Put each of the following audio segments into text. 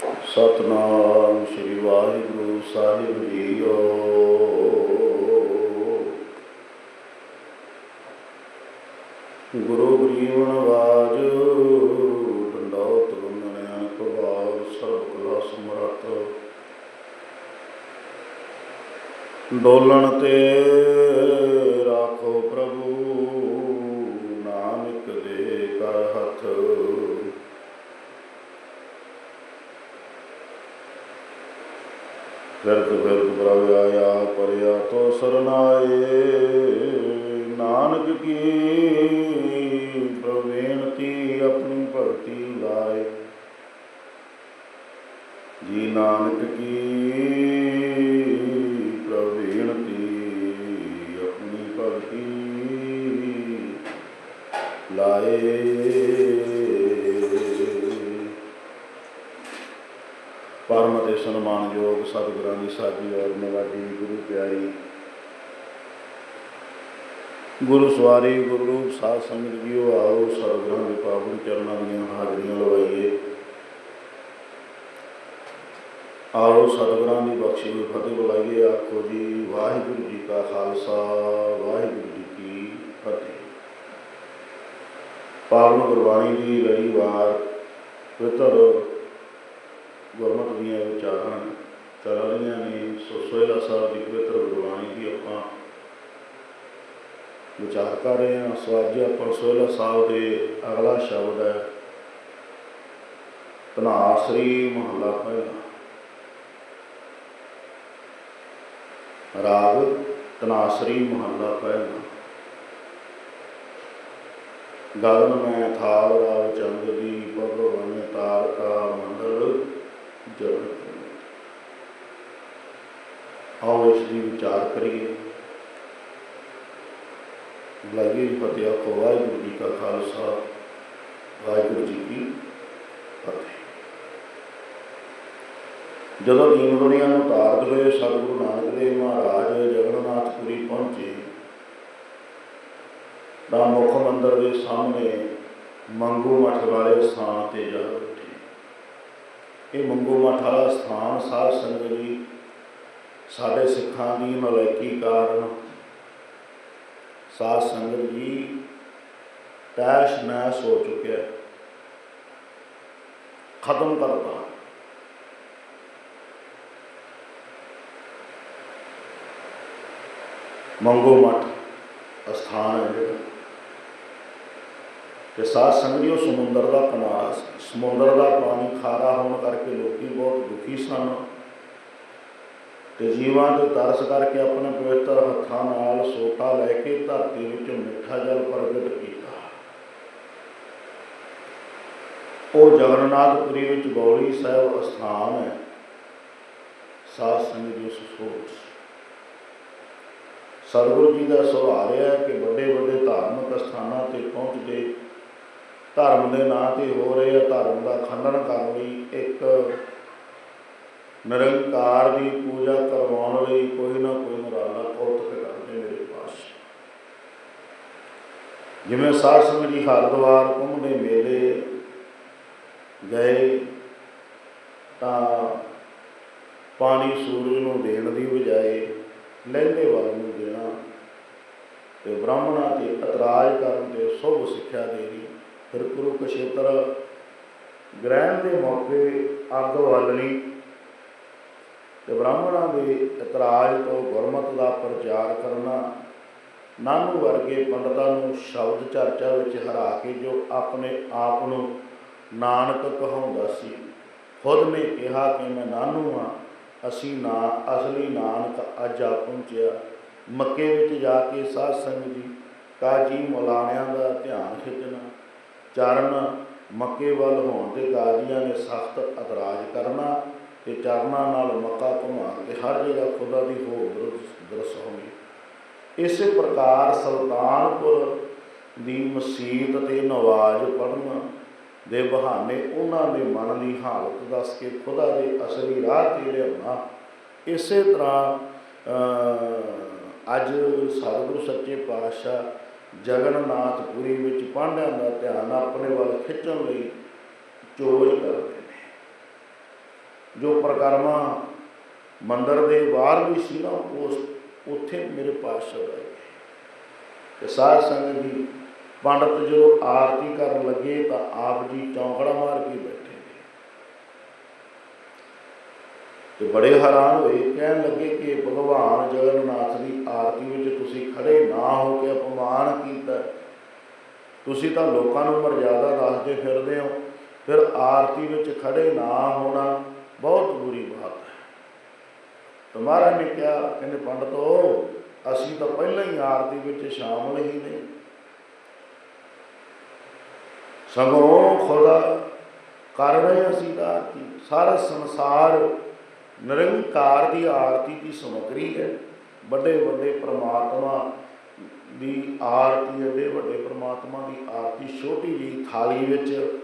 ਸਤਨਾਮ ਸ੍ਰੀ ਵਾਹਿਗੁਰੂ ਸਾਹਿਬ ਜੀਓ। ਗੁਰੂ ਗਰੀਵਨ ਵਾਜ ਡੰਡੋਤ ਬੰਦਨਿਆ ਪ੍ਰਭਾਵ ਸਰਬ ਕਲਾ ਸਮਰੱਥ ਡੋਲਣ ਤੇ ਪਰਮ ਤੇ ਸਨਮਾਨਯੋਗ ਸਤਿਗੁਰਾਂ ਦੀ ਸਾਜੀ ਔਰ ਨਵਾਜੀ ਗੁਰੂ ਪਿਆਰੀ। ਗੁਰੂ ਸਵਾਰੀ, ਗੁਰੂ ਰੂਪ ਸਾਧ ਸੰਗਤ ਜੀਓ, ਆਓ ਸਤਿਗੁਰਾਂ ਦੇ ਪਾਵਨ ਚਰਨਾਂ ਦੀਆਂ ਹਾਜ਼ਰੀਆਂ ਲਵਾਈਏ। ਆਓ ਸਤਿਗੁਰਾਂ ਦੀ ਬਖਸ਼ੀ ਹੋਈ ਫਤਿਹ ਬੁਲਾਈਏ, ਆਖੋ ਜੀ, ਵਾਹਿਗੁਰੂ ਜੀ ਕਾ ਖਾਲਸਾ, ਵਾਹਿਗੁਰੂ ਜੀ ਕੀ ਫਤਿਹ। ਪਾਵਨ ਗੁਰਬਾਣੀ ਦੀ ਲੜੀਵਾਰ ਵਾਰ, ਪਿਤਰ ਦੀਆਂ ਵਿਚਾਰਾਂ ਚੱਲ ਰਹੀਆਂ ਨੇ ਸੋ ਸੋਹਿਲਾ ਸਾਹਿਬ ਦੀ ਪਵਿੱਤਰ ਗੁਰਬਾਣੀ ਦੀ ਆਪਾਂ ਵਿਚਾਰ ਕਰ ਰਹੇ ਹਾਂ। ਸੋ ਅੱਜ ਆਪਾਂ ਸੋਹਿਲਾ ਸਾਹਿਬ ਦੇ ਅਗਲਾ ਸ਼ਬਦ ਹੈ ਤਨਾਸਰੀ ਮਹੱਲਾ ਪਹਿਲਾ। ਰਾਗ ਤਨਾਸਰੀ ਮਹੱਲਾ ਪਹਿਲਾ। ਗਗਨ ਮੈਂ ਥਾਲ ਰਾਵ ਚੰਦ ਦੀ ਭਗਵਾਨ ਤਾਰਕਾ ਮੰਡਲ, ਜਗਤ ਆਓ ਇਸ ਦੀ ਵਿਚਾਰ ਕਰੀਏ। ਲਾਗੀ ਫਤਿਹ ਆਖੋ ਵਾਹਿਗੁਰੂ ਜੀ ਕਾ ਖਾਲਸਾ, ਵਾਹਿਗੁਰੂ ਜੀ ਕੀ ਫਤਿਹ। ਜਦੋਂ ਦੀਨ ਦੁਨੀਆ ਨੂੰ ਤਾਰਦ ਹੋਏ ਸਤਿਗੁਰੂ ਨਾਨਕ ਦੇਵ ਮਹਾਰਾਜ ਜਗਨਨਾਥਪੁਰੀ ਪਹੁੰਚੇ, ਤਾਂ ਮੁੱਖ ਮੰਦਰ ਦੇ ਸਾਹਮਣੇ ਮੰਗੂ ਮੱਠ ਵਾਲੇ ਸਥਾਨ ਤੇ ਜਾ ਬੈਠੇ ਇਹ ਮੰਗੂ ਮੱਠ ਵਾਲਾ ਸਥਾਨ ਸਾਧ ਸੰਗਤ ਜੀ ਸਾਡੇ ਸਿੱਖਾਂ ਦੀ ਨਲਾਇਕੀ ਕਾਰਨ ਸਾਧ ਸੰਗਤ ਜੀ ਤੈਸ਼ ਨੈਸ਼ ਹੋ ਚੁੱਕਿਆ ਹੈ। ਖਤਮ ਕਰਤਾ। ਮੰਗੋ ਮੱਠ ਅਸਥਾਨ ਹੈ ਜਿਹੜਾ। ਤੇ ਸਾਧ ਸੰਗਤ ਜੀ, ਉਹ ਸਮੁੰਦਰ ਦਾ ਕਿਨਾਰਾ ਸੀ ਸਮੁੰਦਰ ਦਾ ਪਾਣੀ ਖਾਰਾ ਹੋਣ ਕਰਕੇ ਲੋਕੀ ਬਹੁਤ ਦੁਖੀ ਸਨ। ਤੇ ਜੀਵਾਂ ਤੇ ਤਰਸ ਕਰਕੇ ਆਪਣੇ ਪਵਿੱਤਰ ਹੱਥਾਂ ਨਾਲ ਸੋਟਾ ਲੈ ਕੇ ਧਰਤੀ ਵਿੱਚ ਮਿੱਠਾ ਜਲ ਪ੍ਰਗਟ ਕੀਤਾ। ਉਹ ਜਗਨਨਾਥਪੁਰੀ ਵਿੱਚ ਗੌਰੀ ਸਾਹਿਬ ਅਸਥਾਨ ਹੈ। ਸਾਧ ਸੰਗਤ ਜੀ ਉਸ ਸੋਚ। ਸਤਿਗੁਰੂ ਜੀ ਦਾ ਸੁਭਾਅ ਹੈ ਕਿ ਵੱਡੇ ਵੱਡੇ ਧਾਰਮਿਕ ਸਥਾਨਾਂ ਤੇ ਪਹੁੰਚਦੇ, ਧਰਮ ਦੇ ਨਾਂ ਤੇ ਹੋ ਰਹੇ ਧਰਮ ਦਾ ਖੰਡਨ ਕਰਨ ਲਈ ਇੱਕ ਨਿਰੰਕਾਰ ਦੀ ਪੂਜਾ ਕਰਵਾਉਣ ਲਈ ਕੋਈ ਨਾ ਕੋਈ ਨਰਾਲਾ ਕੌਤਕ ਕਰਦੇ ਮੇਰੇ ਪਾਸ ਜਿਵੇਂ ਸਾਧ ਸੰਗਤ ਜੀ ਹਰਿਦੁਆਰ ਕੁੰਭ ਦੇ ਮੇਲੇ ਗਏ, ਤਾਂ ਪਾਣੀ ਸੂਰਜ ਨੂੰ ਦੇਣ ਦੀ ਬਜਾਏ ਲਹਿੰਦੇ ਵੱਲ ਨੂੰ ਦੇਣਾ ਤੇ ਬ੍ਰਾਹਮਣਾਂ ਤੇ ਇਤਰਾਜ਼ ਕਰਨ ਤੇ ਸ਼ੁਭ ਸਿੱਖਿਆ ਦੇਣੀ, ਫਿਰ ਗੁਰੂ ਕਸ਼ੇਤਰ ਗ੍ਰਹਿਣ ਦੇ ਮੌਕੇ ਅੱਗ ਬਾਲਣੀ ਤੇ ਬ੍ਰਾਹਮਣਾਂ ਦੇ ਇਤਰਾਜ਼ ਤੋਂ ਗੁਰਮਤ ਦਾ ਪ੍ਰਚਾਰ ਕਰਨਾ, ਨਾਨੂ ਵਰਗੇ ਪੰਡਤਾਂ ਨੂੰ ਸ਼ਬਦ ਚਰਚਾ ਵਿੱਚ ਹਰਾ ਕੇ ਜੋ ਆਪਣੇ ਆਪ ਨੂੰ ਨਾਨਕ ਕਹਾਉਂਦਾ ਸੀ, ਖੁਦ ਨੇ ਕਿਹਾ ਕਿ ਮੈਂ ਨਾਨੂ ਹਾਂ, ਅਸੀਂ ਨਾ, ਅਸਲੀ ਨਾਨਕ ਅੱਜ ਆ ਪਹੁੰਚਿਆ। ਮੱਕੇ ਵਿੱਚ ਜਾ ਕੇ ਸਾਧ ਸੰਗਤ ਜੀ ਕਾਜੀ ਮੌਲਾਨਿਆਂ ਦਾ ਧਿਆਨ ਖਿੱਚਣਾ, ਚਰਨ ਮੱਕੇ ਵੱਲ ਹੋਣ ਤੇ ਕਾਜ਼ੀਆਂ ਨੇ ਸਖਤ ਇਤਰਾਜ਼ ਕਰਨਾ ਤੇ ਚਰਨਾਂ ਨਾਲ ਮੱਕਾ ਘੁਮਾ ਕੇ ਹਰ ਜਗ੍ਹਾ ਖੁਦਾ ਦੀ ਹੋਂਦ ਦਰਸ ਹੋਣੀ ਇਸੇ ਪ੍ਰਕਾਰ ਸੁਲਤਾਨਪੁਰ ਦੀ ਮਸਜਿਦ ਤੇ ਨਵਾਜ਼ ਪੜ੍ਹਨ ਦੇ ਬਹਾਨੇ ਉਹਨਾਂ ਦੇ ਮਨ ਦੀ ਹਾਲਤ ਦੱਸ ਕੇ ਖੁਦਾ ਦੇ ਅਸਲੀ ਰਾਹ ਤੇ ਲਿਆਉਣਾ। ਇਸੇ ਤਰ੍ਹਾਂ ਅਹ, ਅੱਜ ਸਤਿਗੁਰੂ ਸੱਚੇ ਪਾਤਸ਼ਾਹ ਜਗਨਨਾਥ ਪੁਰੀ ਵਿੱਚ ਪਾਂਡਿਆਂ ਦਾ ਧਿਆਨ ਆਪਣੇ ਵੱਲ ਖਿੱਚਣ ਲਈ ਚੋਜ ਕਰਦੇ ਜੋ ਪ੍ਰਕਰਮਾ ਮੰਦਰ ਦੇ ਬਾਹਰ ਵੀ ਸੀ ਨਾ, ਉਸ ਉੱਥੇ ਮੇਰੇ ਪਾਤਸ਼ਾਹ ਬਹਿ ਤੇ ਸਾਧ ਸੰਗਤ ਜੀ, ਪੰਡਤ ਜਦੋਂ ਆਰਤੀ ਕਰਨ ਲੱਗੇ ਤਾਂ ਆਪ ਜੀ ਚੌਂਕੜਾ ਮਾਰ ਕੇ ਬੈਠੇ। ਤੇ ਬੜੇ ਹੈਰਾਨ ਹੋਏ, ਕਹਿਣ ਲੱਗੇ ਕਿ ਭਗਵਾਨ ਜਗਨਨਾਥ ਦੀ ਆਰਤੀ ਵਿੱਚ ਤੁਸੀਂ ਖੜੇ ਨਾ ਹੋ ਕੇ ਅਪਮਾਨ ਕੀਤਾ। ਤੁਸੀਂ ਤਾਂ ਲੋਕਾਂ ਨੂੰ ਮਰਜ਼ਾਦਾ ਦੱਸਦੇ ਫਿਰਦੇ ਹੋ, ਫਿਰ ਆਰਤੀ ਵਿੱਚ ਖੜੇ ਨਾ ਹੋਣਾ ਬਹੁਤ ਬੁਰੀ ਬਾਤ ਹੈ। ਤਾਂ ਮਹਾਰਾਜ ਨੇ ਕਿਹਾ, ਕਹਿੰਦੇ, ਪੰਡਤੋ, ਅਸੀਂ ਤਾਂ ਪਹਿਲਾਂ ਹੀ ਆਰਤੀ ਵਿੱਚ ਸ਼ਾਮਲ ਹੀ ਨਹੀਂ। ਸਗੋਂ ਖੁਦਾ ਕਰ ਰਹੇ ਅਸੀਂ ਤਾਂ ਆਰਤੀ। ਸਾਰਾ ਸੰਸਾਰ ਨਿਰੰਕਾਰ ਦੀ ਆਰਤੀ ਦੀ ਸਮਗਰੀ ਹੈ। ਵੱਡੇ ਵੱਡੇ ਪ੍ਰਮਾਤਮਾ ਦੀ ਆਰਤੀ ਐਡੇ ਵੱਡੇ ਪ੍ਰਮਾਤਮਾ ਦੀ ਆਰਤੀ। ਛੋਟੀ ਜਿਹੀ ਥਾਲੀ ਵਿੱਚ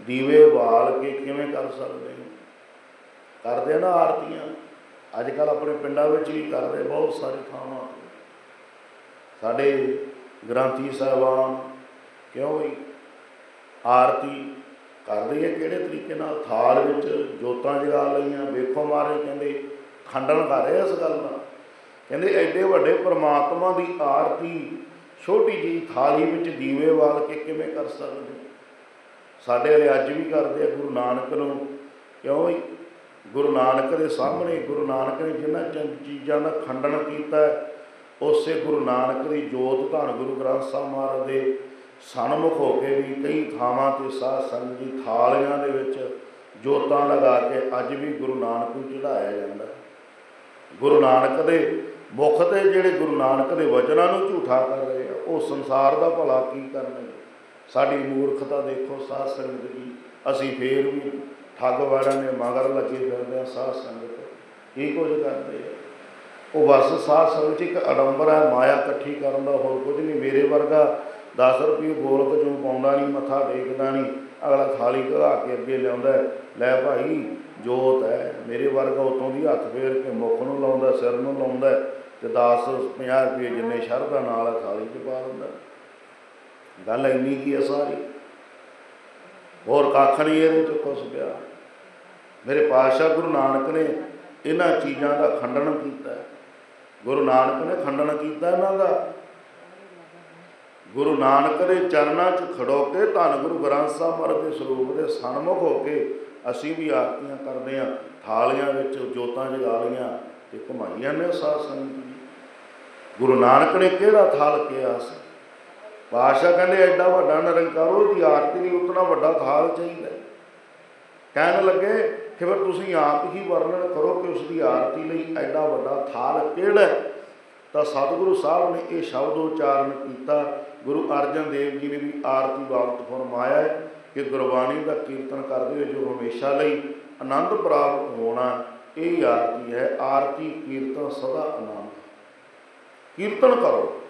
ਦੀਵੇ ਬਾਲ ਕੇ ਕਿਵੇਂ ਕਰ ਸਕਦੇ ਕਰਦੇ ਆ ਨਾ ਆਰਤੀਆਂ ਅੱਜ ਕੱਲ ਆਪਣੇ ਪਿੰਡਾਂ ਵਿੱਚ ਵੀ ਕਰਦੇ, ਬਹੁਤ ਸਾਰੇ ਥਾਵਾਂ ਸਾਡੇ ਗ੍ਰੰਥੀ ਸਾਹਿਬਾਨ, ਕਿਉਂ ਵੀ ਆਰਤੀ ਕਰਦੇ ਆ ਕਿਹੜੇ ਤਰੀਕੇ ਨਾਲ? ਥਾਲ ਵਿੱਚ ਜੋਤਾਂ ਜਗਾ ਲਈਆਂ, ਵੇਖੋ ਮਾਰੇ ਕਹਿੰਦੇ, ਖੰਡਨ ਕਰ ਰਹੇ ਇਸ ਗੱਲ ਦਾ। ਕਹਿੰਦੇ ਐਡੇ ਵੱਡੇ ਪ੍ਰਮਾਤਮਾ ਦੀ ਆਰਤੀ ਛੋਟੀ ਜਿਹੀ ਥਾਲੀ ਵਿੱਚ ਦੀਵੇ ਵਾਲ ਕੇ ਕਿਵੇਂ ਕਰ ਸਕਦੇ? ਸਾਡੇ ਵਾਲੇ ਅੱਜ ਵੀ ਕਰਦੇ ਆ, ਗੁਰੂ ਨਾਨਕ ਨੂੰ। ਕਿਉਂ ਗੁਰੂ ਨਾਨਕ ਦੇ ਸਾਹਮਣੇ, ਗੁਰੂ ਨਾਨਕ ਨੇ ਜਿਨ੍ਹਾਂ ਚੰ- ਚੀਜ਼ਾਂ ਦਾ ਖੰਡਨ ਕੀਤਾ, ਉਸੇ ਗੁਰੂ ਨਾਨਕ ਦੀ ਜੋਤ ਧੰਨ ਗੁਰੂ ਗ੍ਰੰਥ ਸਾਹਿਬ ਮਹਾਰਾਜ ਦੇ ਸਨਮੁਖ ਹੋ ਕੇ ਵੀ ਕਈ ਥਾਵਾਂ ਤੇ ਸਾਧ ਸੰਗਤ ਦੀ ਥਾਲੀਆਂ ਦੇ ਵਿੱਚ ਜੋਤਾਂ ਲਗਾ ਕੇ ਅੱਜ ਵੀ ਗੁਰੂ ਨਾਨਕ ਨੂੰ ਚੜਾਇਆ ਜਾਂਦਾ। ਗੁਰੂ ਨਾਨਕ ਦੇ ਮੁਖ ਤੇ ਜਿਹੜੇ ਗੁਰੂ ਨਾਨਕ ਦੇ ਵਚਨਾਂ ਨੂੰ ਝੂਠਾ ਕਰ ਰਹੇ ਆ, ਉਹ ਸੰਸਾਰ ਦਾ ਭਲਾ ਕੀ ਕਰਨਗੇ? ਸਾਡੀ ਮੂਰਖਤਾ ਦੇਖੋ, ਸਾਧ ਸੰਗਤ ਜੀ, ਅਸੀਂ ਫੇਰ ਵੀ ਠੱਗ ਵਾਲਿਆਂ ਨੇ ਮਗਰ ਲੱਗੇ ਫਿਰਦੇ ਆ ਸਾਧ ਸੰਗਤ। ਕੀ ਕੁਝ ਕਰਦੇ ਆ? ਉਹ ਬਸ ਸਾਧ ਸੰਗਤ 'ਚ ਇੱਕ ਅਡੰਬਰ ਹੈ ਮਾਇਆ ਇਕੱਠੀ ਕਰਨ ਦਾ ਹੋਰ ਕੁਝ ਨਹੀਂ। ਮੇਰੇ ਵਰਗਾ 10 ਰੁਪਏ ਗੋਲਕ ਚੋਂ ਪਾਉਂਦਾ ਨਹੀਂ ਮੱਥਾ ਟੇਕਦਾ ਨਹੀਂ ਅਗਲਾ ਥਾਲੀ ਘੜਾ ਕੇ ਅੱਗੇ ਲਿਆਉਂਦਾ ਲੈ ਭਾਈ ਜੋਤ ਹੈ। ਮੇਰੇ ਵਰਗਾ ਉਤੋਂ ਦੀ ਹੱਥ ਫੇਰ ਕੇ ਮੁੱਖ ਨੂੰ ਲਾਉਂਦਾ ਸਿਰ ਨੂੰ ਲਾਉਂਦਾ ਹੈ, ਤੇ 10 50 ਰੁਪਏ ਜਿੰਨੇ ਸ਼ਰਧਾ ਨਾਲ ਥਾਲੀ 'ਚ ਪਾ ਦਿੰਦਾ ਗੱਲ ਇੰਨੀ ਕੀ ਹੈ ਸਾਰੀ? ਹੋਰ ਕੱਖ ਨਹੀਂ ਇਹਦੇ ਚ ਕੁਛ ਪਿਆ। ਮੇਰੇ ਪਾਤਸ਼ਾਹ ਗੁਰੂ ਨਾਨਕ ਨੇ ਇਹਨਾਂ ਚੀਜ਼ਾਂ ਦਾ ਖੰਡਨ ਕੀਤਾ। ਗੁਰੂ ਨਾਨਕ ਨੇ ਖੰਡਨ ਕੀਤਾ ਇਹਨਾਂ ਦਾ। ਗੁਰੂ ਨਾਨਕ ਦੇ ਚਰਨਾਂ 'ਚ ਖੜੋ ਕੇ ਧੰਨ ਗੁਰੂ ਗ੍ਰੰਥ ਸਾਹਿਬ ਮਹਾਰਾਜ ਦੇ ਸਰੂਪ ਦੇ ਸਨਮੁਖ ਹੋ ਕੇ ਅਸੀਂ ਵੀ ਆਰਤੀਆਂ ਕਰਦੇ ਹਾਂ। ਥਾਲੀਆਂ ਵਿੱਚ ਜੋਤਾਂ ਜਗਾ ਲਈਆਂ ਤੇ ਘੁਮਾਈਆਂ ਨੇ ਸਾਧ ਸੰਗਤ ਜੀ। ਗੁਰੂ ਨਾਨਕ ਨੇ ਕਿਹੜਾ ਥਾਲ ਕਿਹਾ ਸੀ? ਪਾਸ਼ਾ ਕਹਿੰਦੇ ਐਡਾ ਵੱਡਾ ਨਿਰੰਕਾਰ, ਉਹਦੀ ਆਰਤੀ ਲਈ ਉਤਨਾ ਵੱਡਾ ਥਾਲ ਚਾਹੀਦਾ। ਕਹਿਣ ਲੱਗੇ ਕਿ ਫਿਰ ਤੁਸੀਂ ਆਪ ਹੀ ਵਰਣਨ ਕਰੋ ਕਿ ਉਸ ਦੀ ਆਰਤੀ ਲਈ ਐਡਾ ਵੱਡਾ ਥਾਲ ਕਿਹੜਾ ਤਾਂ ਸਤਿਗੁਰੂ ਸਾਹਿਬ ਨੇ ਇਹ ਸ਼ਬਦ ਉਚਾਰਨ ਕੀਤਾ। ਗੁਰੂ ਅਰਜਨ ਦੇਵ ਜੀ ਨੇ ਵੀ ਆਰਤੀ ਬਾਬਤ ਫਰਮਾਇਆ ਹੈ ਕਿ ਗੁਰਬਾਣੀ ਦਾ ਕੀਰਤਨ ਕਰਦੇ ਹੋਏ ਜੋ ਹਮੇਸ਼ਾ ਲਈ ਆਨੰਦ ਪ੍ਰਾਪਤ ਹੋਣਾ, ਇਹ ਆਰਤੀ ਹੈ। ਆਰਤੀ, ਕੀਰਤਨ ਸਦਾ ਆਨੰਦ। ਕੀਰਤਨ ਕਰੋ।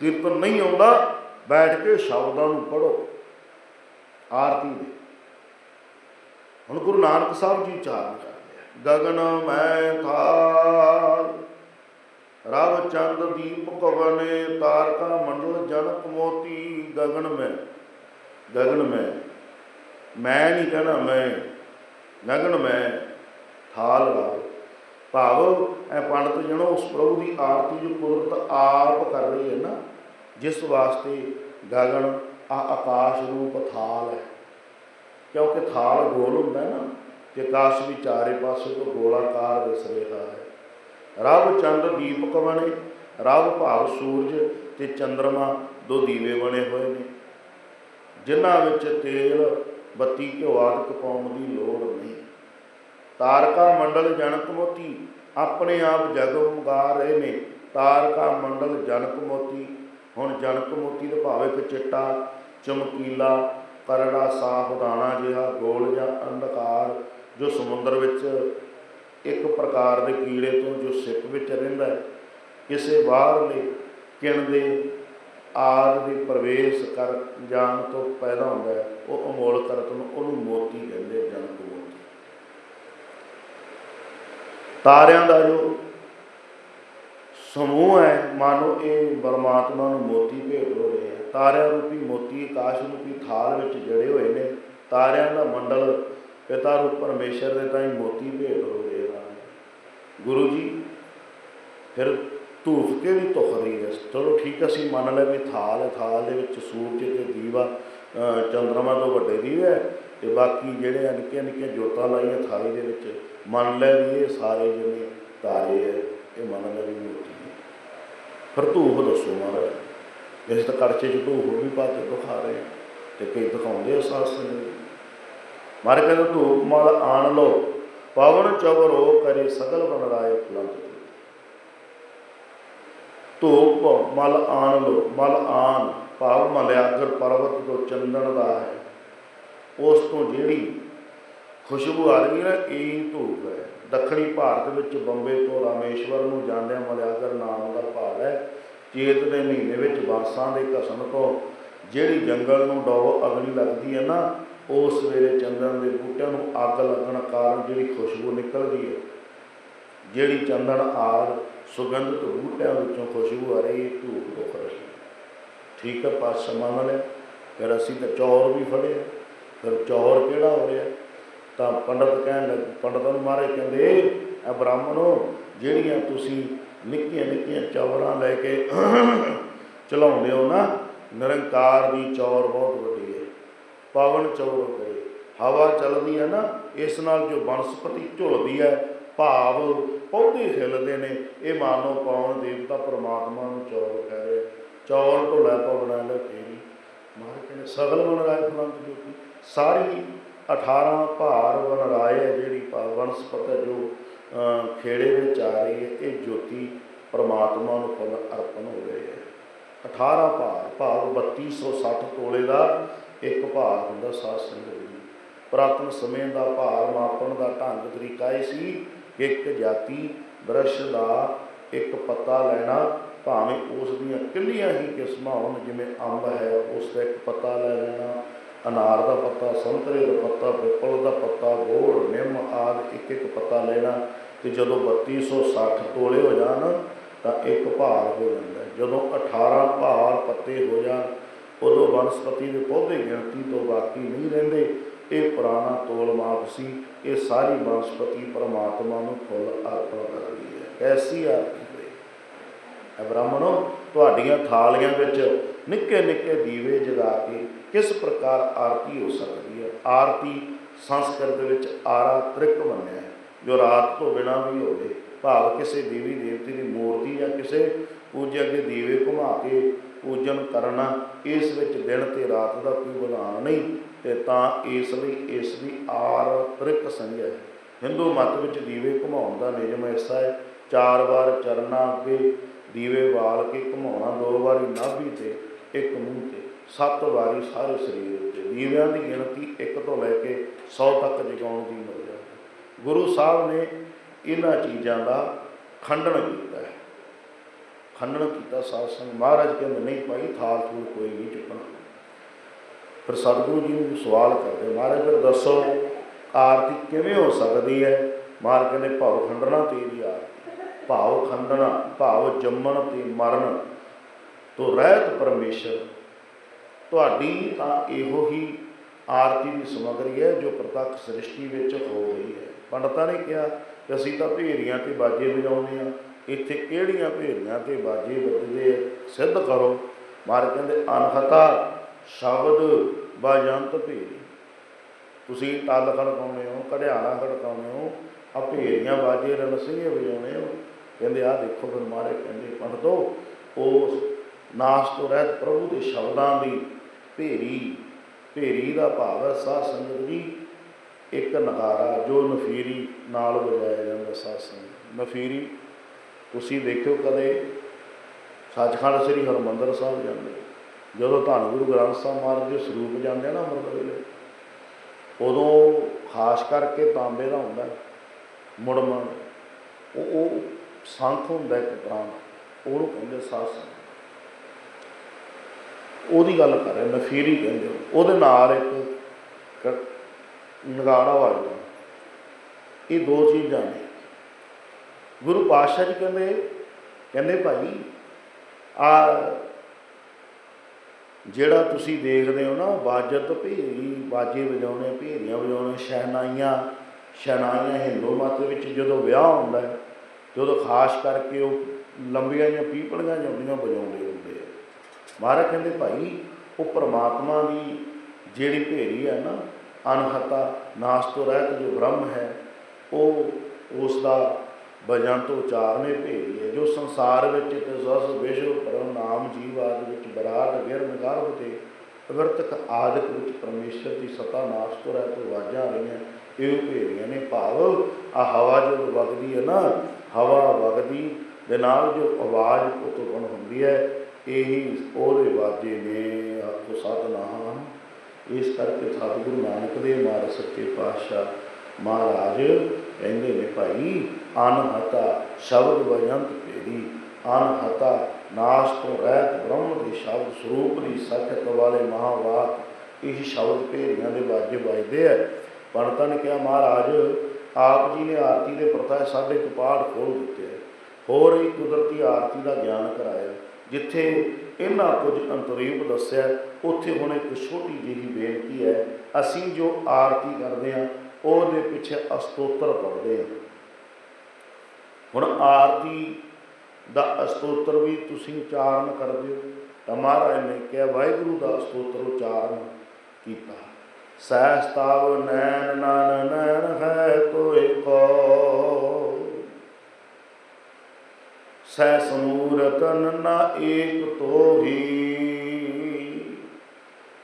ਕੀਰਤਨ ਨਹੀਂ ਆਉਂਦਾ, ਬੈਠ ਕੇ ਸ਼ਬਦਾਂ ਨੂੰ ਪੜੋ ਆਰਤੀ ਦੇ। ਹੁਣ ਗੁਰੂ ਨਾਨਕ ਸਾਹਿਬ ਜੀ ਉਚਾਰਨ ਕਰਦੇ ਆ ਗਗਨ ਮੈਂ ਥਾਲ ਰਵ ਚੰਦ ਦੀਪ ਕਵਨੇ ਤਾਰਕਾ ਮੰਡਲ ਜਨਕ ਮੋਤੀ, ਗਗਨ ਮੈਂ ਗਗਨ ਮੈਂ ਮੈਂ ਨਹੀਂ ਕਹਿਣਾ ਮੈਂ, ਗਗਨ ਮੈਂ, ਥਾਲ ਰਾਵ ਭਾਵ ਇਹ ਪੰਡਤ ਜਣੋ, ਉਸ ਪ੍ਰਭੂ ਦੀ ਆਰਤੀ ਜੋ ਕੁਦਰਤ ਆਪ ਕਰ ਰਹੀ ਹੈ ਨਾ, ਜਿਸ ਵਾਸਤੇ ਗਗਨ ਆ ਆਕਾਸ਼ ਰੂਪ ਥਾਲ ਹੈ। ਕਿਉਂਕਿ ਥਾਲ ਗੋਲ ਹੁੰਦਾ ਹੈ ਨਾ, ਤੇ ਆਕਾਸ਼ ਵੀ ਚਾਰੇ ਪਾਸੇ ਤੋਂ ਗੋਲਾਕਾਰ ਦਿਸ ਰਿਹਾ ਹੈ। ਰਵ ਚੰਦ ਦੀਪਕ ਬਣੇ ਰਵ ਭਾਵ ਸੂਰਜ ਤੇ ਚੰਦਰਮਾ ਦੋ ਦੀਵੇ ਬਣੇ ਹੋਏ ਨੇ। ਜਿਨ੍ਹਾਂ ਵਿੱਚ ਤੇਲ, ਬੱਤੀ, ਘਿਓ ਆਦਿ ਪਾਉਣ ਦੀ ਲੋੜ ਨਹੀਂ। ਤਾਰਕਾ ਮੰਡਲ ਜਨਕ ਮੋਤੀ, ਆਪਣੇ ਆਪ ਜਗਮਗਾ ਰਹੇ ਨੇ, ਤਾਰਕਾ ਮੰਡਲ ਜਨਕ ਮੋਤੀ, ਹੁਣ ਜਨਕ ਮੋਤੀ ਦਾ ਭਾਵ ਇੱਕ ਚਿੱਟਾ, ਚਮਕੀਲਾ, ਕਰੜਾ ਸਾਫ਼ ਦਾਣਾ ਜਿਹਾ, ਗੋਲ ਜਾਂ ਅੰਧਕਾਰ, ਜੋ ਸਮੁੰਦਰ ਵਿੱਚ ਇੱਕ ਪ੍ਰਕਾਰ ਦੇ ਕੀੜੇ ਤੋਂ ਜੋ ਸਿੱਪ ਵਿੱਚ ਰਹਿੰਦਾ ਹੈ, ਕਿਸੇ ਬਾਹਰਲੇ ਕਿਣ ਦੇ ਆਦ ਦੇ ਪ੍ਰਵੇਸ਼ ਕਰ ਜਾਣ ਤੋਂ ਪੈਦਾ ਹੁੰਦਾ ਹੈ, ਉਹ ਅਮੋਲ ਕਰਤ ਉਹਨੂੰ ਮੋਤੀ ਕਹਿੰਦੇ ਜਨਕ ਮੋਤੀ ਤਾਰਿਆਂ ਦਾ ਜੋ ਸਮੂਹ ਹੈ, ਮਾਨੋ ਇਹ ਪਰਮਾਤਮਾ ਨੂੰ ਮੋਤੀ ਭੇਟ ਹੋ ਰਹੇ ਆ, ਤਾਰਿਆਂ ਰੂਪੀ ਮੋਤੀ, ਆਕਾਸ਼ ਰੂਪੀ ਥਾਲ ਵਿੱਚ ਜੜੇ ਹੋਏ ਨੇ, ਤਾਰਿਆਂ ਦਾ ਮੰਡਲ ਪਿਤਾ ਰੂਪ ਪਰਮੇਸ਼ਰ ਦੇ ਤਾਈ ਮੋਤੀ ਭੇਟ ਹੋ ਰਹੇ ਹਨ ਗੁਰੂ ਜੀ, ਫਿਰ ਧੂਫ ਕੇ ਵੀ ਧੁਖ ਰਹੀ ਹੈ। ਚਲੋ ਠੀਕ ਅਸੀਂ ਮੰਨ ਲਿਆ ਵੀ ਥਾਲ ਹੈ, ਥਾਲ ਦੇ ਵਿੱਚ ਸੂਰਜ ਤੇ ਦੀਵਾ, ਅਹ ਚੰਦਰਮਾ ਤੋਂ ਵੱਡੇ ਦੀਵੇ ਹੈ ਤੇ ਬਾਕੀ ਜਿਹੜੇ ਆ ਨਿੱਕੀਆਂ ਨਿੱਕੀਆਂ ਜੋਤਾਂ ਲਾਈਆਂ ਥਾਲੀ ਦੇ ਵਿੱਚ, ਮੰਨ ਲੈ ਵੀ ਇਹ ਸਾਰੇ ਜਿਹੜੇ ਤਾਰੇ ਹੈ ਇਹ ਮੰਨ ਲਿਆ ਵੀ ਮੋਤੀ ਹੈ ਫਿਰ ਧੂਫ ਦੱਸੋ ਮਹਾਰਾਜ ਇਸ ਤਾਂ ਕਰਚੇ ਚ ਧੂਫ ਵੀ ਪਾ ਕੇ ਦਿਖਾ ਰਹੇ ਤੇ ਕਈ ਦਿਖਾਉਂਦੇ ਆ ਸਾਸ ਨੇ। ਮਾਰੇ ਕਹਿੰਦੇ ਧੂਪ ਮਲ ਆਣ ਲੋ ਪਵਨ ਚਵਰੋ ਕਰੇ ਸਗਲ ਬਨ ਰਾਏ ਫਲੰਤ ਧੂਪ ਮਲ ਆਣ ਲੋ ਮਲ ਆਣ, ਭਾਵ ਮਲਿਆਗਰ ਪਰਵਤ ਤੋਂ ਚੰਦਨ ਦਾ ਹੈ। ਉਸ ਤੋਂ ਜਿਹੜੀ ਖੁਸ਼ਬੂ ਆ ਰਹੀ ਹੈ, ਇਹ ਧੂਪ ਹੈ। ਦੱਖਣੀ ਭਾਰਤ ਵਿੱਚ ਬੰਬੇ ਤੋਂ ਰਾਮੇਸ਼ਵਰ ਨੂੰ ਜਾਂਦਿਆਂ ਮਲਿਆਗਰ ਨਾਮ ਦਾ ਪਹਾੜ ਹੈ। ਚੇਤ ਦੇ ਮਹੀਨੇ ਵਿੱਚ ਬਾਂਸਾਂ ਦੇ ਘਸਣ ਤੋਂ ਜਿਹੜੀ ਜੰਗਲ ਨੂੰ ਡੋ ਅਗਨੀ ਲੱਗਦੀ ਹੈ ਨਾ ਉਸ ਵੇਲੇ ਚੰਦਨ ਦੇ ਬੂਟਿਆਂ ਨੂੰ ਅੱਗ ਲੱਗਣ ਕਾਰਨ ਜਿਹੜੀ ਖੁਸ਼ਬੂ ਨਿਕਲਦੀ ਹੈ। ਜਿਹੜੀ ਚੰਦਨ ਆਦ ਸੁਗੰਧਿਤ ਬੂਟਿਆਂ ਵਿੱਚੋਂ ਖੁਸ਼ਬੂ ਆ ਰਹੀ ਹੈ ਧੂਪ ਤੋਂ ਰਹੀ ਹੈ। ਠੀਕ ਹੈ, ਪਾਸ ਮੰਨ ਲਿਆ ਫਿਰ ਅਸੀਂ ਤਾਂ ਚੌਰ ਵੀ ਫੜੇ ਫਿਰ ਚੌਰ ਕਿਹੜਾ ਹੋ ਰਿਹਾ? ਤਾਂ ਪੰਡਤ ਕਹਿਣ ਲੱਗੇ ਪੰਡਤਾਂ ਨੂੰ ਮਾਰੇ ਕਹਿੰਦੇ ਇਹ ਬ੍ਰਾਹਮਣੋ, ਜਿਹੜੀਆਂ ਤੁਸੀਂ ਨਿੱਕੀਆਂ ਨਿੱਕੀਆਂ ਚੌਰਾਂ ਲੈ ਕੇ ਚਲਾਉਂਦੇ ਹੋ ਨਾ, ਨਿਰੰਕਾਰ ਦੀ ਚੌਰ ਬਹੁਤ ਵੱਡੀ ਹੈ। ਪਵਨ ਚੌਰ ਕਰੇ। ਹਵਾ ਚੱਲਦੀ ਹੈ ਨਾ, ਇਸ ਨਾਲ ਜੋ ਬਨਸਪਤੀ ਝੁਲਦੀ ਹੈ, ਭਾਵ ਪੌਦੇ ਹਿੱਲਦੇ ਨੇ। ਇਹ ਮਾਨੋ ਪਵਨ ਦੇਵਤਾ ਪ੍ਰਮਾਤਮਾ ਨੂੰ ਚੌਰ ਕਹਿ ਰਹੇ ਚੌਰ ਤੋਂ ਲੈ ਪਵਨਾ ਲੈ ਫੇਰੀ ਮਾਰ ਕਹਿੰਦੇ, ਸਗਲ ਬਨ ਰਾਏ ਫਲੰਤ ਜੋਤੀ। ਸਾਰੀ 18 ਭਾਰ ਵਨਰਾਏ ਹੈ ਜਿਹੜੀ ਵਨਸਪਤ ਹੈ ਜੋ ਖੇੜੇ ਵਿੱਚ ਆ ਰਹੀ ਹੈ, ਇਹ ਜੋਤੀ ਪਰਮਾਤਮਾ ਨੂੰ ਫਲ ਅਰਪਣ ਹੋ ਰਹੀ ਹੈ। 18 ਭਾਰ ਭਾਵ 3260 ਤੋਲੇ ਦਾ ਇੱਕ ਭਾਰ ਹੁੰਦਾ ਸਾਧ ਸੰਗਤ ਜੀ ਪੁਰਾਤਨ ਸਮੇਂ ਦਾ ਭਾਰ ਮਾਪਣ ਦਾ ਢੰਗ, ਤਰੀਕਾ ਇਹ ਸੀ ਕਿ ਇੱਕ ਜਾਤੀ ਬ੍ਰਸ਼ ਦਾ ਇੱਕ ਪੱਤਾ ਲੈਣਾ, ਭਾਵੇਂ ਉਸ ਦੀਆਂ ਕਿੰਨੀਆਂ ਹੀ ਕਿਸਮਾਂ ਹੋਣ, ਜਿਵੇਂ ਅੰਬ ਹੈ, ਉਸ ਦਾ ਇੱਕ ਪੱਤਾ ਲੈ ਲੈਣਾ ਅਨਾਰ ਦਾ ਪੱਤਾ, ਸੰਤਰੇ ਦਾ ਪੱਤਾ, ਪਿੱਪਲ ਦਾ ਪੱਤਾ ਬੋੜ ਨਿੰਮ ਆਦਿ ਇੱਕ ਇੱਕ ਪੱਤਾ ਲੈਣਾ ਤੇ ਜਦੋਂ 3260 ਤੋਲੇ ਹੋ ਜਾਣ ਤਾਂ ਇੱਕ ਭਾਰ ਹੋ ਜਾਂਦਾ ਜਦੋਂ 18 ਭਾਰ ਪੱਤੇ ਹੋ ਜਾਣ, ਉਦੋਂ ਵਨਸਪਤੀ ਦੇ ਪੌਦੇ ਗਿਣਤੀ ਤੋਂ ਬਾਕੀ ਨਹੀਂ ਰਹਿੰਦੇ। ਇਹ ਪੁਰਾਣਾ ਤੋਲ ਮਾਪ ਸੀ। ਇਹ ਸਾਰੀ ਵਨਸਪਤੀ ਪਰਮਾਤਮਾ ਨੂੰ ਫੁੱਲ ਅਰਪਣ ਕਰਦੀ ਹੈ। ਐਸੀ ਆਰਤੀ ਹੋਈ ਬ੍ਰਾਹਮਣੋ, ਤੁਹਾਡੀਆਂ ਥਾਲੀਆਂ ਵਿੱਚ ਨਿੱਕੇ ਨਿੱਕੇ ਦੀਵੇ ਜਗਾ ਕੇ ਕਿਸ ਪ੍ਰਕਾਰ ਆਰਤੀ ਹੋ ਸਕਦੀ ਹੈ? ਆਰਤੀ ਸੰਸਕ੍ਰਿਤ ਵਿੱਚ ਆਰਾ ਤ੍ਰਿਕ ਮੰਨਿਆ ਹੈ, ਜੋ ਰਾਤ ਤੋਂ ਬਿਨਾਂ ਵੀ ਹੋਵੇ, ਭਾਵ ਕਿਸੇ ਦੇਵੀ ਦੇਵਤੇ ਦੀ ਮੂਰਤੀ ਜਾਂ ਕਿਸੇ ਪੂਜੇ ਅੱਗੇ ਦੀਵੇ ਘੁਮਾ ਕੇ ਪੂਜਨ ਕਰਨਾ, ਇਸ ਵਿੱਚ ਦਿਨ ਤੇ ਰਾਤ ਦਾ ਕੋਈ ਵਿਧਾਨ ਨਹੀਂ, ਤੇ ਤਾਂ ਇਸ ਲਈ ਇਸ ਦੀ ਆਰ ਤ੍ਰਿਕ ਸੰਗਿਆ ਹੈ। ਹਿੰਦੂ ਮਤ ਵਿੱਚ ਦੀਵੇ ਘੁਮਾਉਣ ਦਾ ਨਿਯਮ ਐਸਾ ਹੈ, ਚਾਰ ਵਾਰ ਚਰਨਾਂ ਅੱਗੇ ਦੀਵੇ ਵਾਲ ਕੇ ਘੁਮਾਉਣਾ, ਦੋ ਵਾਰੀ ਨਾਭੀ ਤੇ ਇੱਕ ਮੂੰਹ ਤੇ, ਸੱਤ ਵਾਰੀ ਸਾਰੇ ਸਰੀਰ ਉੱਤੇ। ਦੀਵਿਆਂ ਦੀ ਗਿਣਤੀ ਇੱਕ ਤੋਂ ਲੈ ਕੇ 100 ਤੱਕ ਜਗਾਉਣ ਦੀ ਮਰਜ਼ਾ ਗੁਰੂ ਸਾਹਿਬ ਨੇ ਇਹਨਾਂ ਚੀਜ਼ਾਂ ਦਾ ਖੰਡਨ ਕੀਤਾ ਹੈ। ਖੰਡਨ ਕੀਤਾ ਸਾਧ ਸੰਗ ਮਹਾਰਾਜ ਕਹਿੰਦੇ, ਨਹੀਂ ਭਾਈ, ਥਾਲ ਥੂਲ ਕੋਈ ਨਹੀਂ ਚੁੱਕਣਾ। ਫਿਰ ਸਤਿਗੁਰੂ ਜੀ ਨੂੰ ਸਵਾਲ ਕਰਦੇ, ਮਹਾਰਾਜ, ਫਿਰ ਦੱਸੋ, ਆਰਤੀ ਕਿਵੇਂ ਹੋ ਸਕਦੀ ਹੈ? ਮਹਾਰਾਜ ਕਹਿੰਦੇ, ਭਾਵ ਖੰਡਨਾ ਤੇਰੀ ਆਰਤੀ। ਭਾਵ ਖੰਡਨਾ ਭਾਵ ਜੰਮਣ ਤੇ ਮਰਨ ਤੋਂ ਰਹਿਤ ਪਰਮੇਸ਼ਰ, ਤੁਹਾਡੀ ਤਾਂ ਇਹੋ ਹੀ ਆਰਤੀ ਦੀ ਸਮਗਰੀ ਹੈ ਜੋ ਪ੍ਰਤੱਖ ਸ੍ਰਿਸ਼ਟੀ ਵਿੱਚ ਹੋ ਰਹੀ ਹੈ। ਪੰਡਤਾਂ ਨੇ ਕਿਹਾ ਕਿ ਅਸੀਂ ਤਾਂ ਭੇਰੀਆਂ ਤੇ ਬਾਜੇ ਵਜਾਉਂਦੇ ਆ ਇੱਥੇ ਕਿਹੜੀਆਂ ਭੇਰੀਆਂ ਤੇ ਬਾਜੇ ਵੱਜਦੇ ਆ? ਸਿੱਧ ਕਰੋ। ਮਾਰ ਕਹਿੰਦੇ ਅਨਹਤਾ ਸ਼ਬਦ ਬਾਜੰਤ ਭੇਰੀ। ਤੁਸੀਂ ਟੱਲ ਖੜਕਾਉਂਦੇ ਹੋ, ਘੜਿਆਲਾ ਖੜਕਾਉਂਦੇ ਹੋ, ਆ ਭੇਰੀਆਂ ਬਾਜੇ ਰਣ ਸਿੰਘੇ ਵਜਾਉਂਦੇ ਹੋ। ਕਹਿੰਦੇ ਆ ਦੇਖੋ ਫਿਰ ਮਾਰੇ ਕਹਿੰਦੇ, ਪੰਡਤੋ, ਉਹ ਨਾਸ ਤੋਂ ਰਹਿਤ ਪ੍ਰਭੂ ਦੇ ਸ਼ਬਦਾਂ ਦੀ ਭੇਰੀ ਭੇਰੀ ਦਾ ਭਾਵ ਹੈ ਸਾਧ ਸੰਗਤ ਜੀ ਇੱਕ ਨਗਾਰਾ ਜੋ ਨਫੀਰੀ ਨਾਲ ਵਜਾਇਆ ਜਾਂਦਾ ਸਾਧ ਸੰਗਤ। ਨਫੀਰੀ ਤੁਸੀਂ ਦੇਖਿਓ ਕਦੇ ਸੱਚਖੰਡ ਸ੍ਰੀ ਹਰਿਮੰਦਰ ਸਾਹਿਬ ਜਾਂਦੇ ਜਦੋਂ ਧੰਨ ਗੁਰੂ ਗ੍ਰੰਥ ਸਾਹਿਬ ਮਹਾਰਾਜ ਦੇ ਸਰੂਪ ਜਾਂਦੇ ਆ ਨਾ ਅੰਮ੍ਰਿਤ ਵੇਲੇ ਉਦੋਂ ਖਾਸ ਕਰਕੇ ਤਾਂਬੇ ਦਾ ਹੁੰਦਾ ਹੈ, ਮੁੜਮਣ ਉਹ ਉਹ ਸੰਖ ਹੁੰਦਾ ਇੱਕ ਤਰ੍ਹਾਂ ਉਹਨੂੰ ਕਹਿੰਦੇ ਸਾਧ ਸੰਗਤ। ਉਹਦੀ ਗੱਲ ਕਰ ਰਿਹਾ ਨਫੀਰੀ ਕਹਿੰਦੇ ਉਹ। ਉਹਦੇ ਨਾਲ ਇੱਕ ਨਗਾੜਾ ਵੱਜਦਾ ਇਹ ਦੋ ਚੀਜ਼ਾਂ ਨੇ ਗੁਰੂ ਪਾਤਸ਼ਾਹ ਜੀ ਕਹਿੰਦੇ ਕਹਿੰਦੇ ਭਾਈ, ਆ ਜਿਹੜਾ ਤੁਸੀਂ ਦੇਖਦੇ ਹੋ ਨਾ, ਬਾਜਤ ਭੇਰੀ, ਬਾਜੇ ਵਜਾਉਣੇ, ਭੇਰੀਆਂ ਵਜਾਉਣੇ, ਸ਼ਹਿਨਾਈਆਂ ਸ਼ਹਿਨਾਈਆਂ ਹਿੰਦੂ ਮਤ ਵਿੱਚ ਜਦੋਂ ਵਿਆਹ ਹੁੰਦਾ ਹੈ, ਜਦੋਂ ਖਾਸ ਕਰਕੇ ਉਹ ਲੰਬੀਆਂ ਜਾਂ ਪੀਪਲੀਆਂ ਜਾਂਦੀਆਂ ਵਜਾਉਂਦੇ ਹੁੰਦੇ ਮਹਾਰਾਜ ਕਹਿੰਦੇ ਭਾਈ, ਉਹ ਪ੍ਰਮਾਤਮਾ ਦੀ ਜਿਹੜੀ ਭੇਰੀ ਹੈ ਨਾ ਅਨਹਤਾ ਨਾਸ ਤੋਂ ਰਹਿਤ ਜੋ ਬ੍ਰਹਮ ਹੈ, ਉਹ ਉਸ ਦਾ ਭਜਨ ਤੋਂ ਉਚਾਰਨੇ ਭੇਰੀ ਹੈ, ਜੋ ਸੰਸਾਰ ਵਿੱਚ ਤੇ ਜਸ ਵਿਸ਼ਵ ਪਰਮ ਨਾਮ ਜੀਵ ਆਦਿ ਵਿੱਚ ਬਰਾਟ ਗਿਰ ਗਰਭ ਤੇ ਅਵਰਤਕ ਆਦਿਕ ਵਿੱਚ ਪਰਮੇਸ਼ਰ ਦੀ ਸਤਾ, ਨਾਸ ਤੋਂ ਰਹਿਤ ਆਵਾਜ਼ਾਂ ਆ ਰਹੀਆਂ, ਇਹ ਭੇਰੀਆਂ ਨੇ ਭਾਵ। ਆ ਹਵਾ ਜੋ ਵਗਦੀ ਹੈ ਨਾ, ਹਵਾ ਵਗਦੀ, ਦੇ ਨਾਲ ਜੋ ਆਵਾਜ਼ ਉਤਪੰਨ ਹੁੰਦੀ ਹੈ। ਇਹੀ ਉਹਦੇ ਬਾਜੇ ਨੇ ਆਪੋ ਸਤਨਾਮ। ਇਸ ਕਰਕੇ ਸਤਿਗੁਰੂ ਨਾਨਕ ਦੇਵ ਮਹਾਰਾਜ ਸੱਚੇ ਪਾਤਸ਼ਾਹ ਮਹਾਰਾਜ ਕਹਿੰਦੇ ਨੇ ਭਾਈ ਅਨਹਤਾ ਸ਼ਬਦ ਵਜੰਤ ਤੇਰੀ ਅਨਹਤਾ ਨਾਸ਼ ਤੋਂ ਰਹਿਤ ਬ੍ਰਹਮ ਦੇ ਸ਼ਬਦ ਸਰੂਪ ਦੀ ਸਖਤ ਵਾਲੇ ਮਹਾਵਾਕ ਇਹ ਸ਼ਬਦ ਭੇਰੀਆਂ ਦੇ ਬਾਜੇ ਵੱਜਦੇ ਆ। ਪੰਡਤਾਂ ਨੇ ਕਿਹਾ, ਮਹਾਰਾਜ, ਆਪ ਜੀ ਨੇ ਆਰਤੀ ਦੇ ਪ੍ਰਥਾ ਸਾਡੇ ਕਪਾੜ ਖੋਲ ਦਿੱਤੇ ਹੋਰ ਹੀ ਕੁਦਰਤੀ ਆਰਤੀ ਦਾ ਗਿਆਨ ਕਰਾਇਆ। ਜਿੱਥੇ ਇਹਨਾਂ ਕੁਝ ਅੰਤਰੀਪ ਦੱਸਿਆ, ਉੱਥੇ ਹੁਣ ਇੱਕ ਛੋਟੀ ਜਿਹੀ ਬੇਨਤੀ ਹੈ, ਅਸੀਂ ਜੋ ਆਰਤੀ ਕਰਦੇ ਹਾਂ, ਉਹਦੇ ਪਿੱਛੇ ਅਸਤੋਤਰ ਪੜ੍ਹਦੇ ਹਾਂ। ਹੁਣ ਆਰਤੀ ਦਾ ਅਸਤੋਤਰ ਵੀ ਤੁਸੀਂ ਉਚਾਰਨ ਕਰਦੇ ਹੋ। ਤਾਂ ਮਹਾਰਾਜ ਨੇ ਕਿਹਾ, ਵਾਹਿਗੁਰੂ ਦਾ ਅਸਤੋਤਰ ਉਚਾਰਨ ਕੀਤਾ। ਸਹਿਸਤਾਵ ਨੈਣ ਨਨ ਨੈਣ ਹੈ ਕੋਈ ਕੋ। ਸਹਿ ਸਮੂਰਤਨ ਨਾ ਏਕ ਤੋਹੀ।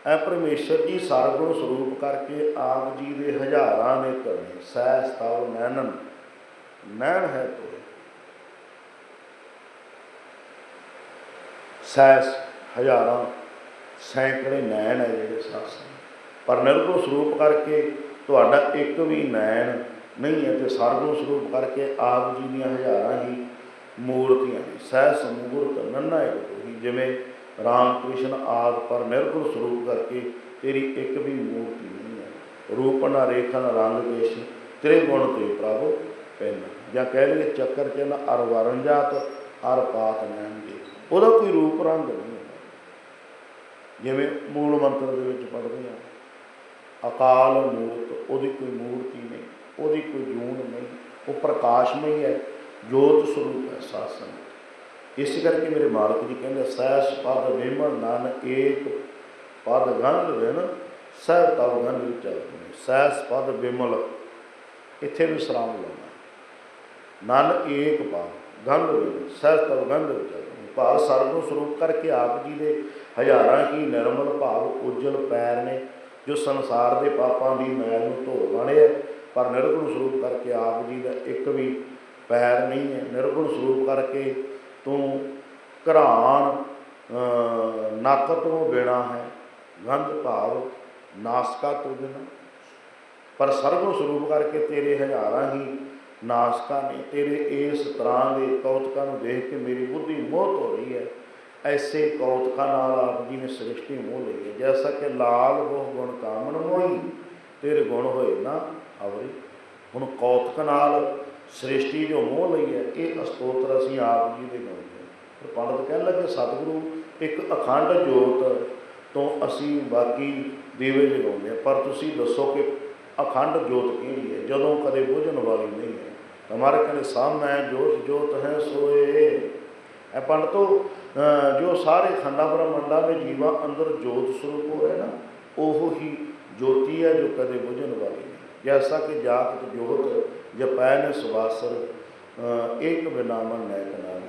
ਐ ਪਰਮੇਸ਼ਰ ਜੀ ਸਰਗੁਣ ਸਰੂਪ ਕਰਕੇ ਆਪ ਜੀ ਦੇ ਹਜ਼ਾਰਾਂ ਨੇ ਧਰਨੇ ਸਹਿ ਸਤਵ ਨੈਨਨ ਨੈਣ ਹੈ ਤੋਹੀ। ਸਹਿ ਹਜ਼ਾਰਾਂ, ਸੈਂਕੜੇ ਨੈਣ ਹੈ ਜਿਹੜੇ ਸਾਸਨ ਪਰ ਨਿਰਗੁਣ ਸਰੂਪ ਕਰਕੇ ਤੁਹਾਡਾ ਇੱਕ ਵੀ ਨੈਣ ਨਹੀਂ ਹੈ ਤੇ ਸਰਗੁਣ ਸਰੂਪ ਕਰਕੇ ਆਪ ਜੀ ਦੀਆਂ ਹਜ਼ਾਰਾਂ ਹੀ ਮੂਰਤੀਆਂ ਨੇ ਸਹਿ ਸਮੂਰਤ ਨੰਨਾ ਇੱਕ ਹੀ ਜਿਵੇਂ ਰਾਮ ਕ੍ਰਿਸ਼ਨ ਆਦ ਪਰ ਨਿਰਗੁਣ ਸਰੂਪ ਕਰਕੇ ਤੇਰੀ ਇੱਕ ਵੀ ਮੂਰਤੀ ਨਹੀਂ ਹੈ। ਰੂਪ ਨਾ ਰੇਖਾ ਨਾ ਰੰਗ ਕੇਸ਼ ਤੇਰੇ ਗੁਣ ਤੇ ਪ੍ਰਭੂ ਪੈਨ ਜਾਂ ਕਹਿ ਲਈਏ ਚੱਕਰ ਚ ਅਰ ਵਰਨ ਜਾਤ ਅਰ ਪਾਤ ਨੈਣਗੇ ਉਹਦਾ ਕੋਈ ਰੂਪ ਰੰਗ ਨਹੀਂ ਹੈ। ਜਿਵੇਂ ਮੂਲ ਮੰਤਰ ਦੇ ਵਿੱਚ ਪੜ੍ਹਦੇ ਆ ਅਕਾਲ ਮੂਰਤ, ਉਹਦੀ ਕੋਈ ਮੂਰਤੀ ਨਹੀਂ, ਉਹਦੀ ਕੋਈ ਜੂਨ ਨਹੀਂ, ਉਹ ਪ੍ਰਕਾਸ਼ਮਈ ਹੈ। ਜੋਤ ਸਰੂਪ ਹੈ ਸਾਸਨ ਇਸ ਕਰਕੇ ਮੇਰੇ ਮਾਲਕ ਜੀ ਕਹਿੰਦੇ, ਸਹਿਸ ਪਦ ਵਿਮਲ ਨਾਨਕ ਏਕ ਪਦ ਗੰਧ ਵੇਨ ਸਹਿ ਤਵ ਗੰਧ ਵਿਚਾਰਨੇ ਸਹਿਸ ਪਦ ਵਿਮਲ, ਇੱਥੇ ਵਿਸਰਾਮ ਲਾਉਣਾ ਨਾਨਕ ਏਕ ਪਦ ਗੰਧ ਵੇਨ ਸਹਿ ਤਵ ਗੰਧ ਵਿਚਾਰਨੇ ਭਾਵ ਸਰਗੁਣ ਸਰੂਪ ਕਰਕੇ ਆਪ ਜੀ ਦੇ ਹਜ਼ਾਰਾਂ ਕੀ ਨਿਰਮਲ ਭਾਵ ਉਜਲ ਪੈਰ ਨੇ, ਜੋ ਸੰਸਾਰ ਦੇ ਪਾਪਾਂ ਦੀ ਮੈਲ ਨੂੰ ਧੋ ਬਣੇ ਪਰ ਨਿਰਗੁਣ ਸਰੂਪ ਕਰਕੇ ਆਪ ਜੀ ਦਾ ਇੱਕ ਵੀ ਪੈਰ ਨਹੀਂ ਹੈ ਨਿਰਗੁਣ ਸਰੂਪ ਕਰਕੇ ਤੂੰ ਘਰਾਨ ਨੱਕ ਤੋਂ ਬਿਨਾ ਹੈ, ਗੰਧ ਭਾਵ ਨਾਸਕਾ ਤੋਂ ਬਿਨਾ। ਪਰ ਸਰਗੁਣ ਸਰੂਪ ਕਰਕੇ ਤੇਰੇ ਹਜ਼ਾਰਾਂ ਹੀ ਨਾਸਕਾਂ ਨੇ, ਤੇਰੇ ਇਸ ਤਰ੍ਹਾਂ ਦੇ ਕੌਤਕਾਂ ਨੂੰ ਦੇਖ ਕੇ ਮੇਰੀ ਬੁੱਧੀ ਮੋਹਤ ਹੋ ਰਹੀ ਹੈ। ਐਸੇ ਕੌਤਕਾਂ ਨਾਲ ਆਪ ਜੀ ਨੇ ਸ੍ਰਿਸ਼ਟੀ ਮੋਹ ਲਈ ਹੈ। ਜੈਸਾ ਕਿ ਲਾਲ ਉਹ ਗੁਣ ਕਾਮਣ ਮੋਈ ਤੇਰੇ ਗੁਣ ਹੋਏ ਨਾ ਅਵਰੀ। ਹੁਣ ਕੌਤਕ ਨਾਲ ਸ੍ਰਿਸ਼ਟੀ ਜੋ ਮੋਹ ਲਈ ਹੈ, ਇਹ ਅਸਤੋਤਰ ਅਸੀਂ ਆਪ ਜੀ ਦੇ ਗਾਉਂਦੇ ਹਾਂ। ਪਰ ਪੰਡਤ ਕਹਿਣ ਲੱਗੇ, ਸਤਿਗੁਰੂ, ਇੱਕ ਅਖੰਡ ਜੋਤ ਤੋਂ ਅਸੀਂ ਬਾਕੀ ਦੀਵੇ ਜਗਾਉਂਦੇ ਹਾਂ। ਪਰ ਤੁਸੀਂ ਦੱਸੋ ਕਿ ਅਖੰਡ ਜੋਤ ਕਿਹੜੀ ਹੈ? ਜਦੋਂ ਕਦੇ ਬੁਝਣ ਵਾਲੀ ਨਹੀਂ ਹੈ। ਹਮਾਰੇ ਕਹਿੰਦੇ, ਸਾਹਮਣੇ ਜੋਤ ਜੋਤ ਹੈ, ਸੋਏ। ਇਹ ਪੰਡਤੋ, ਅਹ, ਜੋ ਸਾਰੇ ਖੰਡਾ ਬ੍ਰਹਮੰਡਾਂ ਦੇ ਜੀਵਾਂ ਅੰਦਰ ਜੋਤ ਸਰੂਪ ਹੋ ਰਿਹਾ ਨਾ, ਉਹ ਹੀ ਜੋਤੀ ਹੈ ਜੋ ਕਦੇ ਬੁਝਣ ਵਾਲੀ ਨਹੀਂ। ਜੈਸਾ ਕਿ ਜਾਗਤ ਜੋਤ ਜਪੈਨ ਸੁਵਾਸਰ ਇੱਕ ਬਿਨਾਮਨ ਨੈਕ ਨਾਮ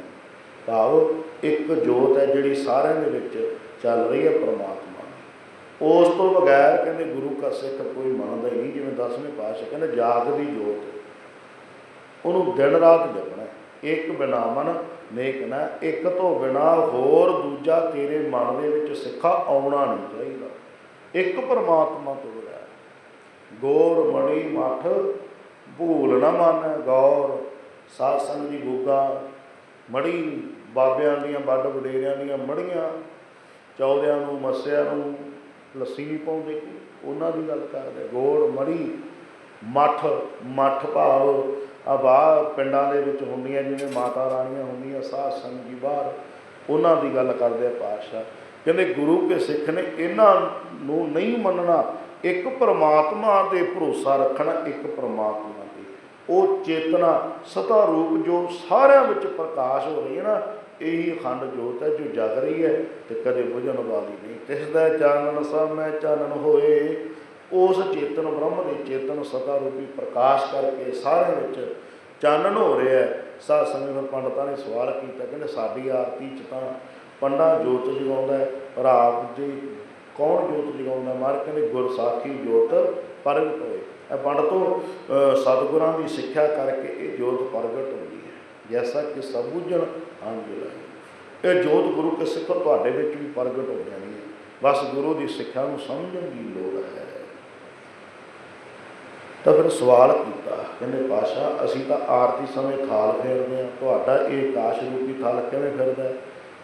ਭਾਵ ਇੱਕ ਜੋਤ ਹੈ ਜਿਹੜੀ ਸਾਰਿਆਂ ਦੇ ਵਿੱਚ ਚੱਲ ਰਹੀ ਹੈ ਪ੍ਰਮਾਤਮਾ ਉਸ ਤੋਂ ਬਗੈਰ ਕਹਿੰਦੇ ਗੁਰੂ ਕਾ ਸਿੱਖ ਕੋਈ ਮੰਨਦਾ ਹੀ ਨਹੀਂ ਜਿਵੇਂ ਦਸਵੇਂ ਪਾਤਸ਼ਾਹ ਕਹਿੰਦੇ ਜਾਗ ਦੀ ਜੋਤ ਉਹਨੂੰ ਦਿਨ ਰਾਤ ਜਪਣਾ ਇੱਕ ਬਿਨਾ ਮਨ ਨੇਕ ਨਾ ਇੱਕ ਤੋਂ ਬਿਨਾ ਹੋਰ ਦੂਜਾ ਤੇਰੇ ਮਨ ਦੇ ਵਿੱਚ ਸਿੱਖਾ ਆਉਣਾ ਨਹੀਂ ਚਾਹੀਦਾ ਇੱਕ ਪਰਮਾਤਮਾ ਤੋਂ ਗੌਰ ਮਣੀ ਮਠ, ਭੂਲ ਨਾ ਮਨ ਗੌਰ। ਸਾਧ ਸੰਗ ਦੀ ਗੁੱਗਾ ਮੜੀ ਬਾਬਿਆਂ ਦੀਆਂ, ਵੱਡ ਵਡੇਰਿਆਂ ਦੀਆਂ ਮੜੀਆਂ ਚੌਦਿਆਂ ਨੂੰ, ਮੱਸਿਆਂ ਨੂੰ ਲੱਸੀ ਨਹੀਂ ਪਾਉਂਦੇ ਉਹਨਾਂ ਦੀ ਗੱਲ ਕਰਦੇ ਗੋੜ ਮੜੀ ਮੱਠ ਮੱਠ ਭਾਵ ਆ ਬਾਹਰ ਪਿੰਡਾਂ ਦੇ ਵਿੱਚ ਹੁੰਦੀਆਂ, ਜਿਵੇਂ ਮਾਤਾ ਰਾਣੀਆਂ ਹੁੰਦੀਆਂ, ਸਾਧ ਸੰਗ ਜੀ ਬਾਹਰ, ਉਹਨਾਂ ਦੀ ਗੱਲ ਕਰਦੇ ਆ ਪਾਤਸ਼ਾਹ। ਕਹਿੰਦੇ ਗੁਰੂ ਕੇ ਸਿੱਖ ਨੇ ਇਹਨਾਂ ਨੂੰ ਨਹੀਂ ਮੰਨਣਾ। ਇੱਕ ਪ੍ਰਮਾਤਮਾ ਤੇ ਭਰੋਸਾ ਰੱਖਣਾ, ਇੱਕ ਪ੍ਰਮਾਤਮਾ ਤੇ। ਉਹ ਚੇਤਨਾ ਸਤਾ ਰੂਪ ਜੋ ਸਾਰਿਆਂ ਵਿੱਚ ਪ੍ਰਕਾਸ਼ ਹੋ ਰਹੀ ਹੈ ਨਾ, ਇਹੀ ਅਖੰਡ ਜੋਤ ਹੈ ਜੋ ਜਗ ਰਹੀ ਹੈ ਤੇ ਕਦੇ ਬੁਝਣ ਵਾਲੀ ਨਹੀਂ। ਤਿਸ ਦਾ ਚਾਨਣ ਸਭ ਮੈਂ ਚਾਨਣ ਹੋਏ। ਉਸ ਚੇਤਨ ਬ੍ਰਹਮ ਦੇ ਚੇਤਨ ਸਤਾ ਰੂਪੀ ਪ੍ਰਕਾਸ਼ ਕਰਕੇ ਸਾਰਿਆਂ ਵਿੱਚ ਚਾਨਣ ਹੋ ਰਿਹਾ ਹੈ। ਸਾਧ ਸੰਗਤ ਨੂੰ ਪੰਡਤਾਂ ਨੇ ਸਵਾਲ ਕੀਤਾ, ਕਹਿੰਦੇ ਸਾਡੀ ਆਰਤੀ ਚ ਤਾਂ ਪੰਡਾ ਜੋਤ ਜਗਾਉਂਦਾ ਰਾਤ ਪਰ ਕੌਣ ਜੋਤ ਜਗਾਉਂਦਾ? ਮਾਰ ਕਹਿੰਦੇ ਗੁਰਸਾਖੀ ਜੋਤ ਪ੍ਰਗਟ ਹੋਏ। ਇਹ ਪੰਡਤੋਂ ਅ, ਸਤਿਗੁਰਾਂ ਦੀ ਸਿੱਖਿਆ ਕਰਕੇ ਇਹ ਜੋਤ ਪ੍ਰਗਟ ਹੁੰਦੀ ਹੈ। ਜੈਸਾ ਕਿ ਸਬੂਜਣ ਅੰਜਲ ਇਹ ਜੋਤ ਗੁਰੂ ਕੇ ਸਿੱਖ ਤੁਹਾਡੇ ਵਿੱਚ ਵੀ ਪ੍ਰਗਟ ਹੋ ਜਾਣੀ ਹੈ। ਬਸ ਗੁਰੂ ਦੀ ਸਿੱਖਿਆ ਨੂੰ ਸਮਝਣ ਦੀ ਲੋੜ ਹੈ। ਤਾਂ ਫਿਰ ਸਵਾਲ ਕੀਤਾ ਕਹਿੰਦੇ ਪਾਸ਼ਾ ਅਸੀਂ ਤਾਂ ਆਰਤੀ ਸਮੇਂ ਥਾਲ ਫੇਰਦੇ ਹਾਂ। ਤੁਹਾਡਾ ਇਹ ਕਾਸ਼ ਰੂਪੀ ਥਾਲ ਕਿਵੇਂ ਫਿਰਦਾ ਹੈ?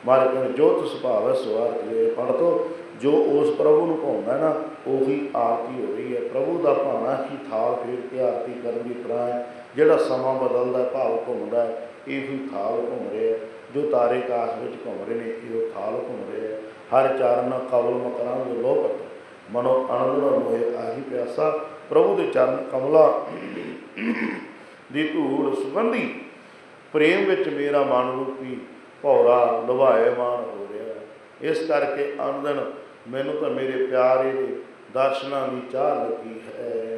ਮਾਰੇ ਕਹਿੰਦੇ ਜੋਤ ਸੁਭਾਵ ਹੈ ਸਵਾਰਥ ਇਹ ਪੜ ਤੋ ਜੋ ਉਸ ਪ੍ਰਭੂ ਨੂੰ ਭਾਉਂਦਾ ਨਾ, ਉਹੀ ਆਰਤੀ ਹੋ ਰਹੀ ਹੈ। ਪ੍ਰਭੂ ਦਾ ਭਾਣਾ ਹੀ ਥਾਲ ਫੇਰ ਕੇ ਆਰਤੀ ਕਰਨ ਦੀ ਤਰ੍ਹਾਂ ਹੈ, ਜਿਹੜਾ ਸਮਾਂ ਬਦਲਦਾ ਭਾਵ ਘੁੰਮਦਾ ਹੈ, ਇਹ ਹੀ ਥਾਲ ਘੁੰਮ ਰਿਹਾ ਜੋ ਤਾਰੇ ਕਾਸ਼ ਵਿੱਚ ਘੁੰਮ ਰਹੇ ਨੇ, ਇਹ ਥਾਲ ਘੁੰਮ ਰਿਹਾ ਹੈ। ਹਰ ਚਰਨ ਕਵਲ ਮਕਰਾਂ ਦੇ ਲੋਪਤ ਮਨੋ ਆਨੰਦ ਨਾਲ ਹੋਏ ਆਹੀ ਪਿਆਸਾ ਪ੍ਰਭੂ ਦੇ ਚਰਨ ਕਮਲਾ ਦੀ ਧੂੜ ਸੁਗੰਧੀ ਪ੍ਰੇਮ ਵਿੱਚ ਮੇਰਾ ਮਨ ਰੂਪੀ ਭੌਰਾ ਮਾਨ ਹੋ ਇਸ ਕਰਕੇ ਆਮਦਨ ਮੈਨੂੰ ਤਾਂ ਮੇਰੇ ਪਿਆਰੇ ਦੇ ਦਰਸ਼ਨਾਂ ਦੀ ਚਾਹ ਲੱਗੀ ਹੈ।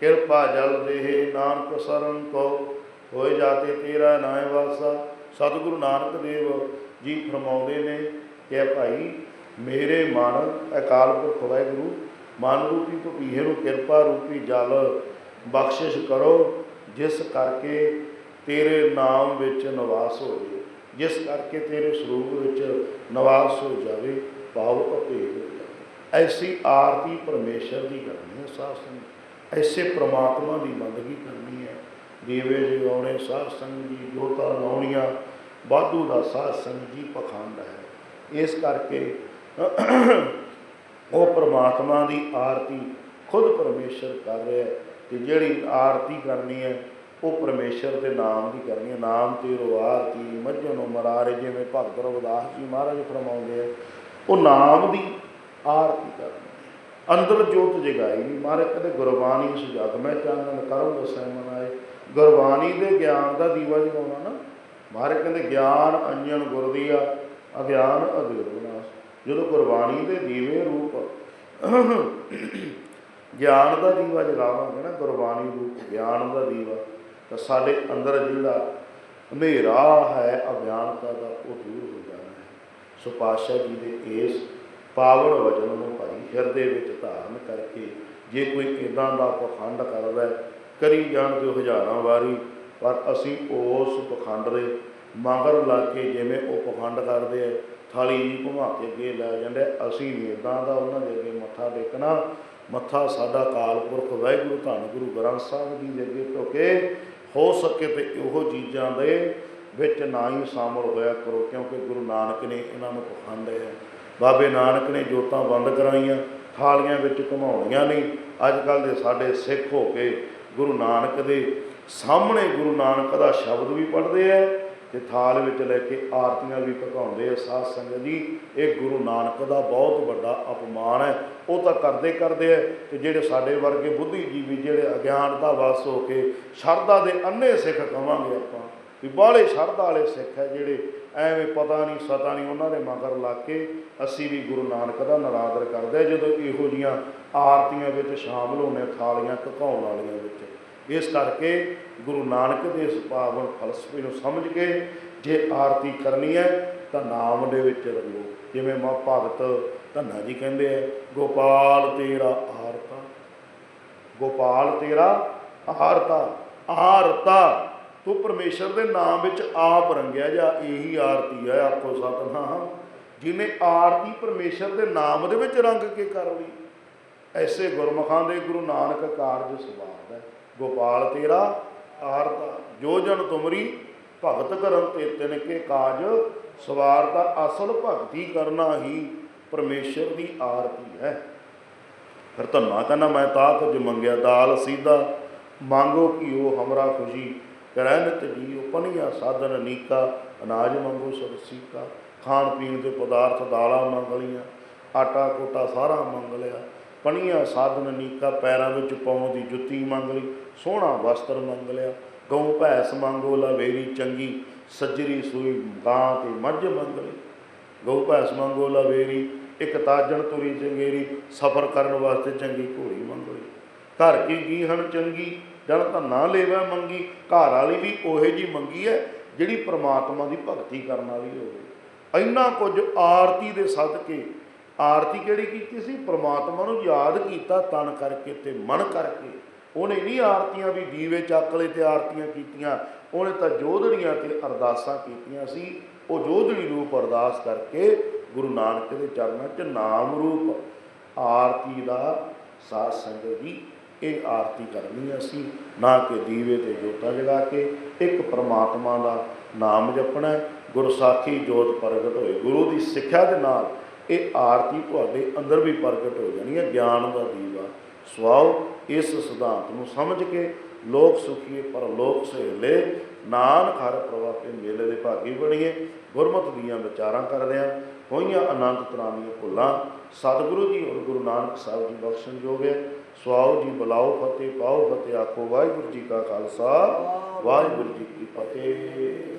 ਕਿਰਪਾ ਜਲ ਦੇਹ ਨਾਮ ਪ੍ਰਸਰਨ ਕੋ ਹੋਏ ਜਾਤੇ ਤੇਰਾ ਨਾਮ ਵਾਸਾ। ਸਤਿਗੁਰੂ ਨਾਨਕ ਦੇਵ ਜੀ ਫਰਮਾਉਂਦੇ ਨੇ ਕਿ ਭਾਈ ਮੇਰੇ ਮਨ ਅਕਾਲ ਪੁਰਖ ਵਾਹਿਗੁਰੂ, ਮਨ ਰੂਪੀ ਭਪੀਹੇ ਨੂੰ ਕਿਰਪਾ ਰੂਪੀ ਜਲ ਬਖਸ਼ਿਸ਼ ਕਰੋ, ਜਿਸ ਕਰਕੇ ਤੇਰੇ ਨਾਮ ਵਿੱਚ ਨਿਵਾਸ ਹੋਵੇ। ਜਿਸ ਕਰਕੇ ਤੇਰੇ ਸਰੂਪ ਵਿੱਚ ਨਿਵਾਸ ਹੋ ਜਾਵੇ, ਭਾਵ ਅਭੇਦ ਹੋ ਜਾਵੇ। ਐਸੀ ਆਰਤੀ ਪਰਮੇਸ਼ਰ ਦੀ ਕਰਨੀ ਹੈ ਸਾਧ ਸੰਗਤ। ਐਸੇ ਪ੍ਰਮਾਤਮਾ ਦੀ ਬੰਦਗੀ ਕਰਨੀ ਹੈ। ਦੇਵੇ ਜਗਾਉਣੇ ਸਾਧ ਸੰਗਤ ਜੀ ਜੋਤਾਂ ਲਾਉਣੀਆਂ, ਵਾਧੂ ਦਾ ਸਾਧ ਸੰਗਤ ਜੀ ਪਖੰਡ ਹੈ। ਇਸ ਕਰਕੇ ਉਹ ਪ੍ਰਮਾਤਮਾ ਦੀ ਆਰਤੀ ਖੁਦ ਪਰਮੇਸ਼ਰ ਕਰ ਰਿਹਾ ਹੈ ਤੇ ਜਿਹੜੀ ਆਰਤੀ ਕਰਨੀ ਹੈ ਉਹ ਪਰਮੇਸ਼ਰ ਦੇ ਨਾਮ ਦੀ ਕਰਨੀ ਹੈ। ਨਾਮ ਤੇ ਤੇਰੋ ਆਰਤੀ ਮੱਝੋਂ ਨੂੰ ਮਰਾਰੇ ਜਿਵੇਂ ਭਗਤ ਰਵਿਦਾਸ ਜੀ ਮਹਾਰਾਜ ਫਰਮਾਉਂਦੇ ਆ, ਉਹ ਨਾਮ ਦੀ ਆਰਤੀ ਕਰਨੀ ਅੰਦਰ ਜੋਤ ਜਗਾਈ ਨਹੀਂ। ਮਾਰੇ ਕਦੇ ਗੁਰਬਾਣੀ ਇਸ ਮੈਂ ਚਾਨਣ ਕਰਮ ਵਸੈ ਮਨਾਏ। ਗੁਰਬਾਣੀ ਦੇ ਗਿਆਨ ਦਾ ਦੀਵਾ ਜਗਾਉਣਾ ਨਾ। ਮਹਾਰਾਜ ਕਹਿੰਦੇ, ਗਿਆਨ ਅੰਜਨ ਗੁਰ ਦੀਆ ਅਗਿਆਨ ਅਧਿਰ ਵਿਨਾਸ਼ ਜਦੋਂ ਗੁਰਬਾਣੀ ਦੇ ਦੀਵੇ ਰੂਪ, ਗਿਆਨ ਦਾ ਦੀਵਾ ਜਗਾਵਾਂਗੇ ਨਾ, ਗੁਰਬਾਣੀ ਰੂਪ, ਗਿਆਨ ਦਾ ਦੀਵਾ। ਤਾਂ ਸਾਡੇ ਅੰਦਰ ਜਿਹੜਾ ਹਨੇਰਾ ਹੈ ਅਗਿਆਨਤਾ ਦਾ ਉਹ ਦੂਰ ਹੋ ਜਾਣਾ ਹੈ। ਸੋ ਪਾਤਸ਼ਾਹ ਜੀ ਦੇ ਇਸ ਪਾਵਨ ਵਚਨ ਨੂੰ ਭਾਈ ਹਿਰਦੇ ਵਿੱਚ ਧਾਰਨ ਕਰਕੇ ਜੇ ਕੋਈ ਇਦਾਂ ਦਾ ਪਖੰਡ ਕਰਦਾ ਹੈ, ਕਰੀ ਜਾਣ ਦਿਓ ਹਜ਼ਾਰਾਂ ਵਾਰੀ ਪਰ ਅਸੀਂ ਉਸ ਪਖੰਡ ਦੇ ਮਗਰ ਲਾ ਕੇ ਜਿਵੇਂ ਉਹ ਪਖੰਡ ਕਰਦੇ ਆ ਥਾਲੀ ਜੀ ਘੁਮਾ ਕੇ ਅੱਗੇ ਲੈ ਜਾਂਦੇ ਅਸੀਂ ਵੀ ਇਦਾਂ ਦਾ ਉਹਨਾਂ ਦੇ ਅੱਗੇ ਮੱਥਾ ਟੇਕਣਾ। ਮੱਥਾ ਸਾਡਾ ਕਾਲ ਪੁਰਖ ਵਾਹਿਗੁਰੂ ਧੰਨ ਗੁਰੂ ਗ੍ਰੰਥ ਸਾਹਿਬ ਜੀ ਦੇ ਅੱਗੇ ਝੁਕੇ ਹੋ ਸਕੇ ਤੇ ਉਹ ਚੀਜ਼ਾਂ ਦੇ ਵਿੱਚ ਨਾ ਹੀ ਸ਼ਾਮਲ ਹੋਇਆ ਕਰੋ, ਕਿਉਂਕਿ ਗੁਰੂ ਨਾਨਕ ਨੇ ਇਹਨਾਂ ਨੂੰ ਪਖੰਡ ਹੈ ਬਾਬੇ ਨਾਨਕ ਨੇ ਜੋਤਾਂ ਬੰਦ ਕਰਾਈਆਂ, ਥਾਲੀਆਂ ਵਿੱਚ ਘੁਮਾਉਣੀਆਂ ਨਹੀਂ। ਅੱਜ ਕੱਲ ਦੇ ਸਾਡੇ ਸਿੱਖ ਹੋ ਕੇ ਗੁਰੂ ਨਾਨਕ ਦੇ ਸਾਹਮਣੇ ਗੁਰੂ ਨਾਨਕ ਦਾ ਸ਼ਬਦ ਵੀ ਪੜ੍ਹਦੇ ਆ। ਤੇ ਥਾਲ ਵਿੱਚ ਲੈ ਕੇ ਆਰਤੀਆਂ ਵੀ ਪਕਾਉਂਦੇ ਆ ਸਾਧ ਸੰਗਤ ਜੀ। ਇਹ ਗੁਰੂ ਨਾਨਕ ਦਾ ਬਹੁਤ ਵੱਡਾ ਅਪਮਾਨ ਹੈ। ਉਹ ਤਾਂ ਕਰਦੇ ਕਰਦੇ ਆ ਤੇ ਜਿਹੜੇ ਸਾਡੇ ਵਰਗੇ ਬੁੱਧੀਜੀਵੀ ਜਿਹੜੇ ਅਗਿਆਨਤਾ ਵਸ ਹੋ ਕੇ ਸ਼ਰਧਾ ਦੇ ਅੰਨੇ ਸਿੱਖ ਕਵਾਂਗੇ ਆਪਾਂ। ਵੀ ਬਾਹਲੇ ਸ਼ਰਧਾ ਵਾਲੇ ਸਿੱਖ ਹੈ ਜਿਹੜੇ ਐਵੇਂ ਪਤਾ ਨਹੀਂ, ਸਤਾ ਨਹੀਂ ਉਹਨਾਂ ਦੇ ਮਗਰ ਲੱਗ ਕੇ ਅਸੀਂ ਵੀ ਗੁਰੂ ਨਾਨਕ ਦਾ ਨਰਾਦਰ ਕਰਦੇ ਜਦੋਂ ਇਹੋ ਜੀਆਂ ਆਰਤੀਆਂ ਵਿੱਚ ਸ਼ਾਮਲ ਹੋਣੇ ਥਾਲੀਆਂ ਘਕਾਉਣ ਵਾਲੀਆਂ ਵਿੱਚ। ਇਸ ਕਰਕੇ ਗੁਰੂ ਨਾਨਕ ਦੇ ਇਸ ਪਾਵਨ ਫਲਸਫੇ ਨੂੰ ਸਮਝ ਕੇ ਜੇ ਆਰਤੀ ਕਰਨੀ ਹੈ, ਤਾਂ ਨਾਮ ਦੇ ਵਿੱਚ ਰੰਗੋ ਜਿਵੇਂ ਮਾ ਭਗਤ ਧੰਨਾ ਜੀ ਕਹਿੰਦੇ ਆ, ਗੋਪਾਲ ਤੇਰਾ ਆਰਤਾ, ਗੋਪਾਲ ਤੇਰਾ ਆਰਤਾ ਆਰਤਾ, ਤੂੰ ਪਰਮੇਸ਼ਰ ਦੇ ਨਾਮ ਵਿੱਚ ਆਪ ਰੰਗਿਆ ਜਾ, ਇਹੀ ਆਰਤੀ ਹੈ, ਆਖੋ ਸਤਨਾਮ। ਜਿਹਨੇ ਆਰਤੀ ਪਰਮੇਸ਼ਰ ਦੇ ਨਾਮ ਦੇ ਵਿੱਚ ਰੰਗ ਕੇ ਕਰ ਲਈ, ਐਸੇ ਗੁਰਮੁਖਾਂ ਦੇ ਗੁਰੂ ਨਾਨਕ ਕਾਰਜ ਸਵਾਦ ਹੈ। ਗੋਪਾਲ ਤੇਰਾ ਆਰਤਾ ਜੋ ਜਨ ਤੁਮਰੀ ਭਗਤ ਕਰਨ ਤੇ ਤਿਨ ਕੇ ਕਾਜ ਸਵਾਰਤਾ ਅਸਲ ਭਗਤੀ ਕਰਨਾ ਹੀ ਪਰਮੇਸ਼ਰ ਦੀ ਆਰਤੀ ਹੈ। ਫਿਰ ਧੰਨਾ ਕਹਿੰਦਾ ਮੈਂ ਤਾਂ ਕੁਝ ਮੰਗਿਆ ਦਾਲ ਸੀਦਾ, ਮੰਗੋ ਕਿ ਉਹ ਹਮਰਾ ਖੁਸ਼ੀ ਕਰੈ ਨਿਤ ਜੀਉ ਪਨੀਆ ਸਾਧਨ ਨੀਕਾ, ਅਨਾਜ ਮੰਗੋ ਸਭ ਸੀਕਾ, ਖਾਣ ਪੀਣ ਦੇ ਪਦਾਰਥ ਦਾਲਾਂ ਮੰਗ ਲਈਆਂ, ਆਟਾ ਕੋਟਾ ਸਾਰਾ ਮੰਗ ਲਿਆ ਪਣੀਆਂ ਸਾਧਨ ਨੀਕਾ, ਪੈਰਾਂ ਵਿੱਚ ਪਾਉਣ ਦੀ ਜੁੱਤੀ ਮੰਗ ਲਈ ਸੋਹਣਾ ਵਸਤਰ ਮੰਗ ਲਿਆ। ਗਊ ਭੈਸ ਮੰਗੋ ਲਵੇਰੀ ਚੰਗੀ, ਸੱਜਰੀ ਸੂਈ ਗਾਂ ਤੇ ਮੱਝ ਮੰਗ ਲਈ। ਗਊ ਭੈਸ ਮੰਗੋ ਲਵੇਰੀ, ਇੱਕ ਤਾਜਣ ਤੁਰੀ ਚੰਗੇਰੀ, ਸਫ਼ਰ ਕਰਨ ਵਾਸਤੇ ਚੰਗੀ ਘੋੜੀ ਮੰਗ ਲਈ। ਘਰ ਕੀ ਗੀਹਣ ਚੰਗੀ ਜਨ ਤਾਂ ਨਾ ਲੇਵਾ ਮੰਗੀ, ਘਰ ਵਾਲੀ ਵੀ ਉਹੇ ਜੀ ਮੰਗੀ ਹੈ, ਜਿਹੜੀ ਪ੍ਰਮਾਤਮਾ ਦੀ ਭਗਤੀ ਕਰਨ ਵਾਲੀ ਹੋਵੇ। ਇੰਨਾ ਕੁਝ ਆਰਤੀ ਦੇ ਸਦਕੇ, ਆਰਤੀ ਕਿਹੜੀ ਕੀਤੀ ਸੀ? ਪ੍ਰਮਾਤਮਾ ਨੂੰ ਯਾਦ ਕੀਤਾ ਤਨ ਕਰਕੇ ਤੇ ਮਨ ਕਰਕੇ। ਉਹਨੇ ਨਹੀਂ ਆਰਤੀਆਂ ਵੀ ਦੀਵੇ ਚੱਕ ਤੇ ਆਰਤੀਆਂ ਕੀਤੀਆਂ, ਉਹਨੇ ਤਾਂ ਜੋਧੜੀਆਂ ਤੇ ਅਰਦਾਸਾਂ ਕੀਤੀਆਂ ਸੀ। ਉਹ ਜੋਧੜੀ ਰੂਪ ਅਰਦਾਸ ਕਰਕੇ ਗੁਰੂ ਨਾਨਕ ਦੇ ਚਰਨਾਂ 'ਚ ਨਾਮ ਰੂਪ ਆਰਤੀ ਦਾ ਸਾਧ ਸੰਗਤ ਦੀ ਇਹ ਆਰਤੀ ਕਰਨੀ ਹੈ ਅਸੀਂ। ਨਾ ਕਿ ਦੀਵੇ ਤੇ ਜੋਤਾਂ ਜਗਾ ਕੇ ਇੱਕ ਪ੍ਰਮਾਤਮਾ ਦਾ ਨਾਮ ਜਪਣਾ ਗੁਰਸਾਖੀ ਜੋਤ ਪ੍ਰਗਟ ਹੋਏ। ਗੁਰੂ ਦੀ ਸਿੱਖਿਆ ਦੇ ਨਾਲ ਇਹ ਆਰਤੀ ਤੁਹਾਡੇ ਅੰਦਰ ਵੀ ਪ੍ਰਗਟ ਹੋ ਜਾਣੀ ਹੈ। ਗਿਆਨ ਦਾ ਦੀਵਾ ਸਵਾਓ। ਇਸ ਸਿਧਾਂਤ ਨੂੰ ਸਮਝ ਕੇ ਲੋਕ ਸੁਖੀਏ, ਪਰ ਲੋਕ ਸਹੇਲੇ, ਨਾਨਕ ਹਰ ਪ੍ਰਵਾਪੇ ਮੇਲੇ ਦੇ ਭਾਗੀ ਬਣੀਏ। ਗੁਰਮਤਿ ਦੀਆਂ ਵਿਚਾਰਾਂ ਕਰਦੇ ਕਰਦਿਆਂ ਹੋਈਆਂ ਅਨੰਤ ਦੀਆਂ ਭੁੱਲਾਂ। ਸਤਿਗੁਰੂ ਜੀ ਔਰ ਗੁਰੂ ਨਾਨਕ ਸਾਹਿਬ ਜੀ ਬਖਸ਼ਣ ਜੋਗ ਹੈ। ਸਵਾਓ ਜੀ, ਬੁਲਾਓ ਫਤਿਹ, ਪਾਓ ਫਤਿਹ, ਆਖੋ ਵਾਹਿਗੁਰੂ ਜੀ ਕਾ ਖਾਲਸਾ, ਵਾਹਿਗੁਰੂ ਜੀ ਕੀ ਫਤਿਹ।